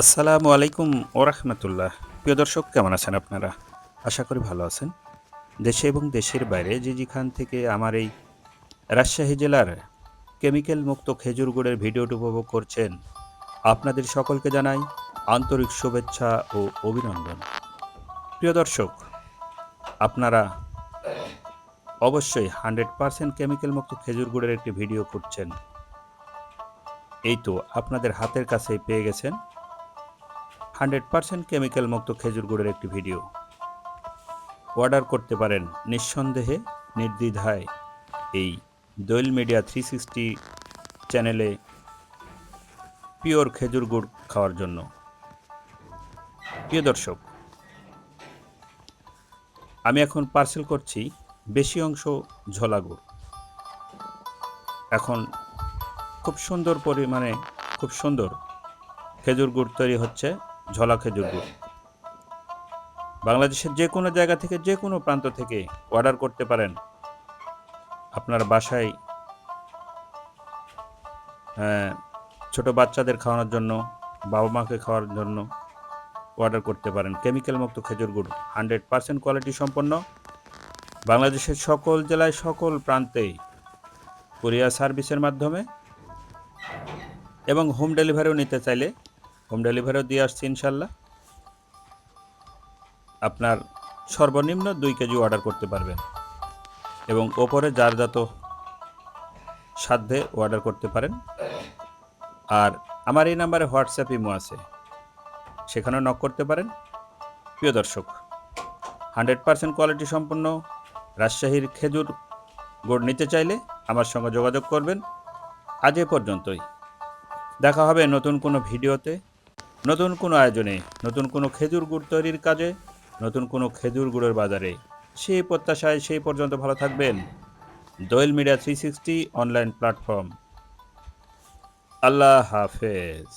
আসসালামু আলাইকুম ওরহমতুল্লাহ প্রিয় দর্শক, কেমন আছেন আপনারা? আশা করি ভালো আছেন। দেশে এবং দেশের বাইরে যে যেখান থেকে আমার এই রাজশাহী জেলার কেমিক্যাল মুক্ত খেজুর গুড়ের ভিডিওটি উপভোগ করছেন, আপনাদের সকলকে জানাই আন্তরিক শুভেচ্ছা ও অভিনন্দন। প্রিয় দর্শক, আপনারা অবশ্যই হান্ড্রেড পারসেন্ট কেমিক্যাল মুক্ত খেজুর গুড়ের একটি ভিডিও করছেন। এই তো আপনাদের হাতের কাছেই পেয়ে গেছেন। হান্ড্রেড পার্সেন্ট কেমিক্যাল মুক্ত খেজুর গুড়ের একটি ভিডিও। অর্ডার করতে পারেন নিঃসন্দেহে, নির্দ্বিধায় এই দৈল মিডিয়া থ্রি সিক্সটি চ্যানেলে পিওর খেজুর গুড় খাওয়ার জন্য। প্রিয় দর্শক, আমি এখন পার্সেল করছি বেশি অংশ ঝোলা গুড়। এখন খুব সুন্দর পরিমাণে, খুব সুন্দর খেজুর গুড় তৈরি হচ্ছে ঝলা গুড়। বাংলাদেশের যে কোনো জায়গা থেকে যে কোনো প্রান্ত থেকে অর্ডার করতে পারেন। আপনার বাসায় আহ, ছোট বাচ্চাদের খাওয়ানোর জন্য বাবা মাকে খাওয়ার জন্য অর্ডার করতে পারেন। কেমিক্যাল মুক্ত খেজুর গুড় হান্ড্রেড পার্সেন্ট কোয়ালিটি সম্পন্ন। বাংলাদেশের সকল জেলায় সকল প্রান্তেই কুরিয়ার সার্ভিসের মাধ্যমে এবং হোম ডেলিভারিও নিতে চাইলে হোম ডেলিভারিও দিয়ে আসছি ইনশাল্লাহ। আপনার সর্বনিম্ন দুই কেজি অর্ডার করতে পারবেন এবং ওপরে যার যত সাধ্যে অর্ডার করতে পারেন। আর আমার এই নাম্বারে হোয়াটসঅ্যাপ ইমো আছে, সেখানেও নক করতে পারেন। প্রিয় দর্শক, হান্ড্রেড পার্সেন্ট কোয়ালিটি সম্পন্ন রাজশাহীর খেজুর গুড় নিতে চাইলে আমার সঙ্গে যোগাযোগ করবেন। আজ এ পর্যন্তই। দেখা হবে নতুন কোনো ভিডিওতে। নতুন কোনো আয়োজনে, নতুন কোনো খেজুর গুড় তৈরির কাজে, নতুন কোনো খেজুর গুড়ের বাজারে। সেই প্রত্যাশায় সেই পর্যন্ত ভালো থাকবেন। Doel media three sixty online platform. আল্লাহ হাফেজ।